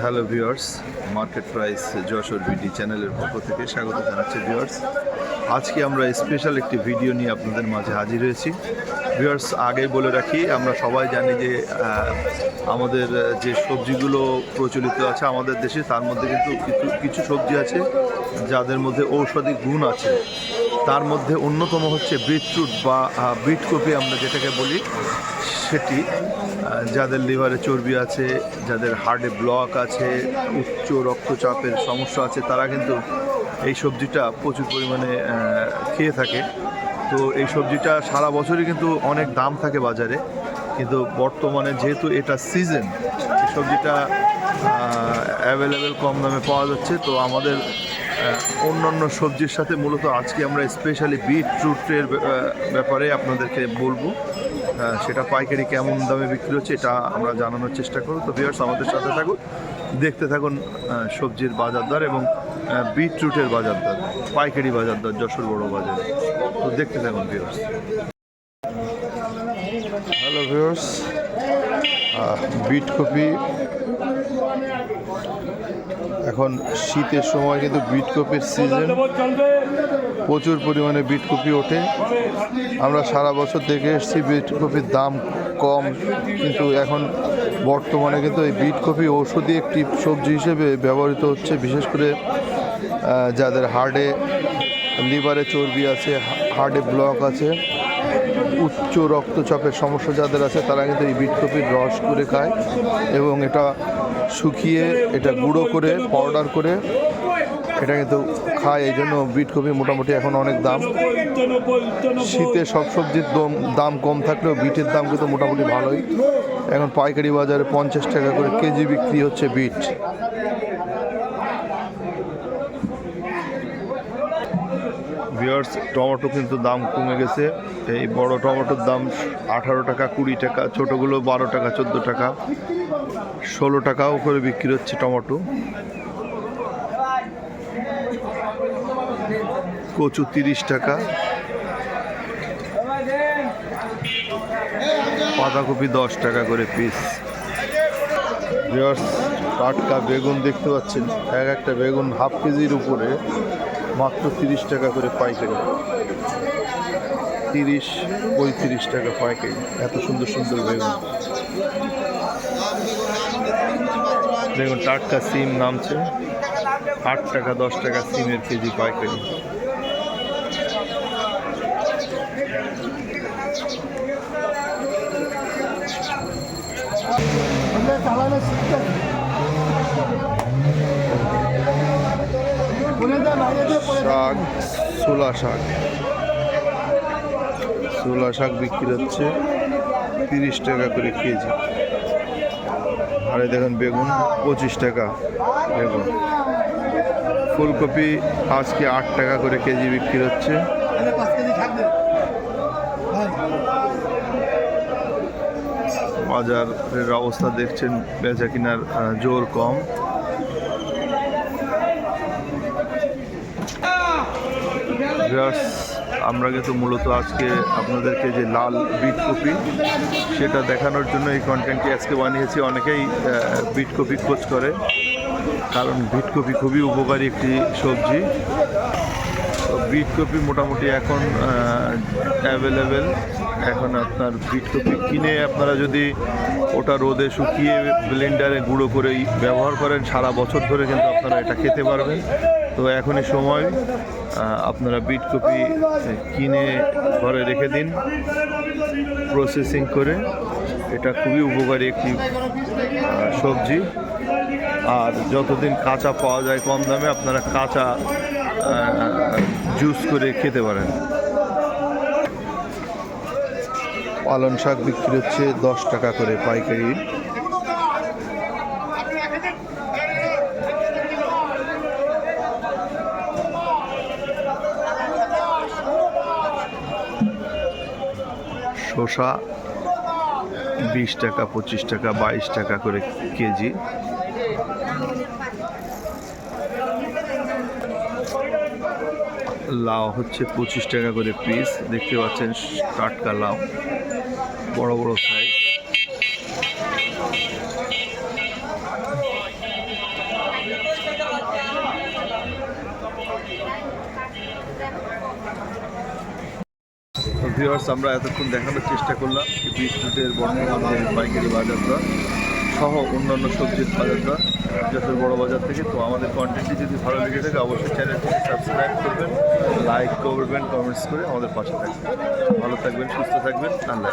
Hello viewers market price Jessore BD চ্যানেলের পক্ষ থেকে স্বাগত জানাচ্ছি ভিউয়ার্স আজকে আমরা স্পেশাল একটি ভিডিও নিয়ে আপনাদের মাঝে হাজির হয়েছি। ভিউয়ার্স আগে বলে রাখি, আমরা সবাই জানি যে আমাদের যে সবজিগুলো প্রচলিত আছে আমাদের দেশে, তার মধ্যে কিন্তু কিছু কিছু সবজি আছে যাদের মধ্যে ঔষধি গুণ আছে। তার মধ্যে অন্যতম হচ্ছে বিটরুট বা বিট কপি আমরা যেটাকে বলি, সেটি যাদের লিভারে চর্বি আছে, যাদের হার্টে ব্লক আছে, উচ্চ রক্তচাপের সমস্যা আছে, তারা কিন্তু এই সবজিটা প্রচুর পরিমাণে খেয়ে থাকে। তো এই সবজিটা সারা বছরই কিন্তু অনেক দাম থাকে বাজারে। কিন্তু বর্তমানে যেহেতু এটা সিজন এই সবজিটা অ্যাভেলেবেল কম দামে পাওয়া যাচ্ছে। তো আমাদের অন্যান্য সবজির সাথে মূলত আজকে আমরা স্পেশালি বিটরুটের ব্যাপারে আপনাদেরকে বলব। সেটা পাইকারি কেমন দামে বিক্রি হচ্ছে এটা আমরা জানানোর চেষ্টা করব। তো ভিউয়ার্স আমাদের সাথে থাকুন, দেখতে থাকুন সবজির বাজার দর এবং বিটরুটের বাজার দর, পাইকারি বাজার দর, যশোর বড় বাজারে। তো দেখতে থাকুন ভিউয়ার্স হ্যালো ভিউয়ার্স বিট কপি। এখন শীতের সময় কিন্তু বিট কপির সিজন প্রচুর পরিমাণে বিট কপি ওঠে। আমরা সারা বছর দেখে এসেছি বিট কপির দাম কম, কিন্তু এখন বর্তমানে কিন্তু এই বিট কপি ঔষধি একটি সবজি হিসেবে ব্যবহৃত হচ্ছে। বিশেষ করে যাদের হার্টে লিভারে চর্বি আছে হার্টে ব্লক আছে, উচ্চ রক্তচাপের সমস্যা যাদের আছে, তারা কিন্তু এই বিট কপির রস করে খায় এবং এটা শুকিয়ে, এটা গুঁড়ো করে পাউডার করে এটা কিন্তু খায়। এই জন্য বিট কপি মোটামুটি এখন অনেক দাম। শীতে সব সবজির দম, দাম কম থাকলেও বিটের দাম কিন্তু মোটামুটি ভালোই। এখন পাইকারি বাজারে পঞ্চাশ টাকা করে কেজি বিক্রি হচ্ছে বিট। ভিওর্স টমেটো কিন্তু দাম কমে গেছে। এই বড় টমেটোর দাম আঠারো টাকা, কুড়ি টাকা, ছোটোগুলো বারো টাকা, চোদ্দ টাকা। ষোলো টাকাও করে বিক্রি হচ্ছে টমেটো। কচু তিরিশ টাকা। বাঁধাকপি দশ টাকা করে পিস টাটকা বেগুন দেখতে পাচ্ছেন। এক একটা বেগুন হাফ কেজির উপরে মাত্র তিরিশ টাকা করে পাইকারি। তিরিশ, পঁয়ত্রিশ টাকা পাইকারি। এত সুন্দর সুন্দর বেগুন। বেগুন টাটকা সিম নামছে। আট টাকা, দশ টাকা সিমের কেজি পাইকারি। শাক ছোলা শাক। ছোলা শাক বিক্রি হচ্ছে তিরিশ টাকা করে কেজি। আর দেখুন বেগুন পঁচিশ টাকা। বেগুন ফুলকপি আজকে আট টাকা করে কেজি বিক্রি হচ্ছে। বাজারের অবস্থা দেখছেন বেচা কিনার জোর কম। Viewers, আমরা কিন্তু মূলত আজকে আপনাদেরকে যে লাল বিট কপি সেটা দেখানোর জন্য এই কন্টেন্টটি আজকে বানিয়েছি। অনেকেই বিট কপি খোঁজ করে কারণ বিট কপি খুবই উপকারী একটি সবজি। তো বিট কপি মোটামুটি এখন অ্যাভেলেবেল এখন আপনার বিট কপি কিনে আপনারা যদি ওটা রোদে শুকিয়ে ব্লেন্ডারে গুঁড়ো করে ব্যবহার করেন সারা বছর ধরে কিন্তু আপনারা এটা খেতে পারবেন। তো এখনই সময় আপনারা বিট কপি কিনে ঘরে রেখে দিন প্রসেসিং করে। এটা খুবই উপকারী একটি সবজি। আর যতদিন কাঁচা পাওয়া যায় কম দামে, আপনারা কাঁচা জুস করে খেতে পারেন। পালন শাক বিক্রি হচ্ছে দশ টাকা করে পাইকারি। শসা বিশ টাকা, পঁচিশ টাকা, বাইশ টাকা করে কেজি। লাউ হচ্ছে পঁচিশ টাকা করে পিস দেখতে পাচ্ছেন টাটকা লাউ, বড় বড় সাইজ ভিউয়ার্স আমরা এতক্ষণ দেখানোর চেষ্টা করলাম বিদ্যুতের বর্তমানে পাইকারি বাজারটা সহ অন্যান্য সবজির বাজারটা যশোর বড় বাজার থেকে তো আমাদের কন্টেন্টটি যদি ভালো লেগে থাকে, অবশ্যই চ্যানেলটিকে সাবস্ক্রাইব করবেন লাইক করবেন কমেন্টস করে আমাদের পাশে থাকবেন ভালো থাকবেন, সুস্থ থাকবেন, আল্লাহ।